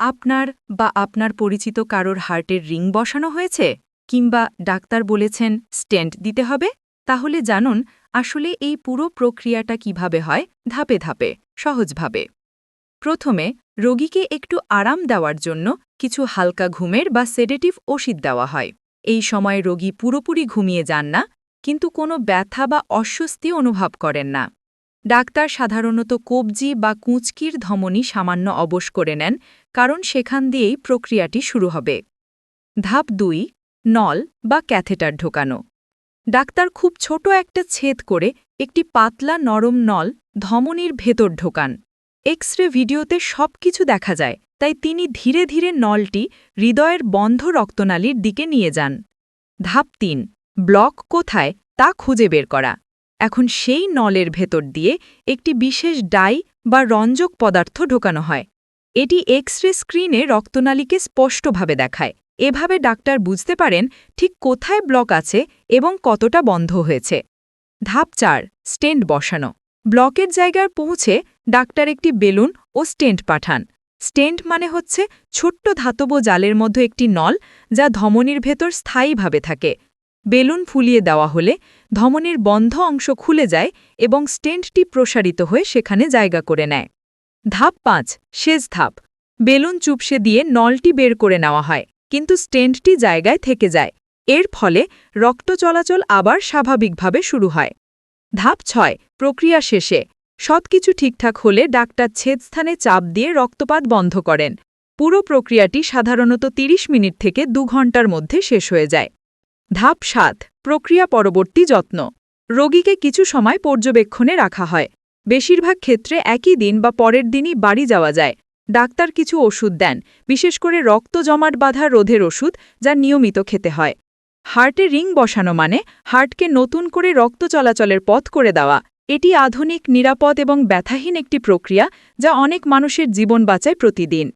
আপনার বা আপনার পরিচিত কারোর হার্টের রিং বসানো হয়েছে? কিংবা ডাক্তার বলেছেন স্টেন্ট দিতে হবে? তাহলে জানুন আসলে এই পুরো প্রক্রিয়াটা কীভাবে হয়, ধাপে ধাপে, সহজভাবে। প্রথমে রোগীকে একটু আরাম দেওয়ার জন্য কিছু হালকা ঘুমের বা সেডেটিভ ওষুধ দেওয়া হয়। এই সময় রোগী পুরোপুরি ঘুমিয়ে যান না, কিন্তু কোনো ব্যথা বা অস্বস্তি অনুভব করেন না। ডাক্তার সাধারণত কবজি বা কুঁচকির ধমনী সামান্য অবশ করে নেন কারণ সেখান দিয়েই প্রক্রিয়াটি শুরু হবে। ধাপ দুই, নল বা ক্যাথেটার ঢোকানো। ডাক্তার খুব ছোট একটা ছেদ করে একটি পাতলা নরম নল ধমনীর ভেতর ঢোকান। এক্স রে ভিডিওতে সব কিছু দেখা যায়, তাই তিনি ধীরে ধীরে নলটি হৃদয়ের বন্ধ রক্তনালীর দিকে নিয়ে যান। ধাপ তিন, ব্লক কোথায় তা খুঁজে বের করা। এখন সেই নলের ভেতর দিয়ে একটি বিশেষ ডাই বা রঞ্জক পদার্থ ঢোকানো হয়। এটি এক্স রে স্ক্রিনে রক্তনালীকে স্পষ্টভাবে দেখায়। এভাবে ডাক্তার বুঝতে পারেন ঠিক কোথায় ব্লক আছে এবং কতটা বন্ধ হয়েছে। ধাপ চার, স্টেন্ট বসানো। ব্লকের জায়গায় পৌঁছে ডাক্তার একটি বেলুন ও স্টেন্ট পাঠান। স্টেন্ট মানে হচ্ছে ছোট্ট ধাতব জালের মধ্যে একটি নল যা ধমনীর ভেতর স্থায়ীভাবে থাকে। বেলুন ফুলিয়ে দেওয়া হলে ধমনীর বন্ধ অংশ খুলে যায় এবং স্টেন্টটি প্রসারিত হয়ে সেখানে জায়গা করে নেয়। ধাপ পাঁচ, শেষ ধাপ। বেলুন চুপসে দিয়ে নলটি বের করে নেওয়া হয়, কিন্তু স্টেন্টটি জায়গায় থেকে যায়। এর ফলে রক্ত চলাচল আবার স্বাভাবিকভাবে শুরু হয়। ধাপ ছয়, প্রক্রিয়া শেষে। সবকিছু ঠিকঠাক হলে ডাক্তার ছেদস্থানে চাপ দিয়ে রক্তপাত বন্ধ করেন। পুরো প্রক্রিয়াটি সাধারণত ৩০ মিনিট থেকে দু ঘণ্টার মধ্যে শেষ হয়ে যায়। ধাপ সাত, প্রক্রিয়া পরবর্তী যত্ন। রোগীকে কিছু সময় পর্যবেক্ষণে রাখা হয়। বেশিরভাগ ক্ষেত্রে একই দিন বা পরের দিনই বাড়ি যাওয়া যায়। ডাক্তার কিছু ওষুধ দেন, বিশেষ করে রক্ত জমাট বাধা রোধের ওষুধ যা নিয়মিত খেতে হয়। হার্টে রিং বসানো মানে হার্টকে নতুন করে রক্ত চলাচলের পথ করে দেওয়া। এটি আধুনিক, নিরাপদ এবং ব্যথাহীন একটি প্রক্রিয়া যা অনেক মানুষের জীবন বাঁচায় প্রতিদিন।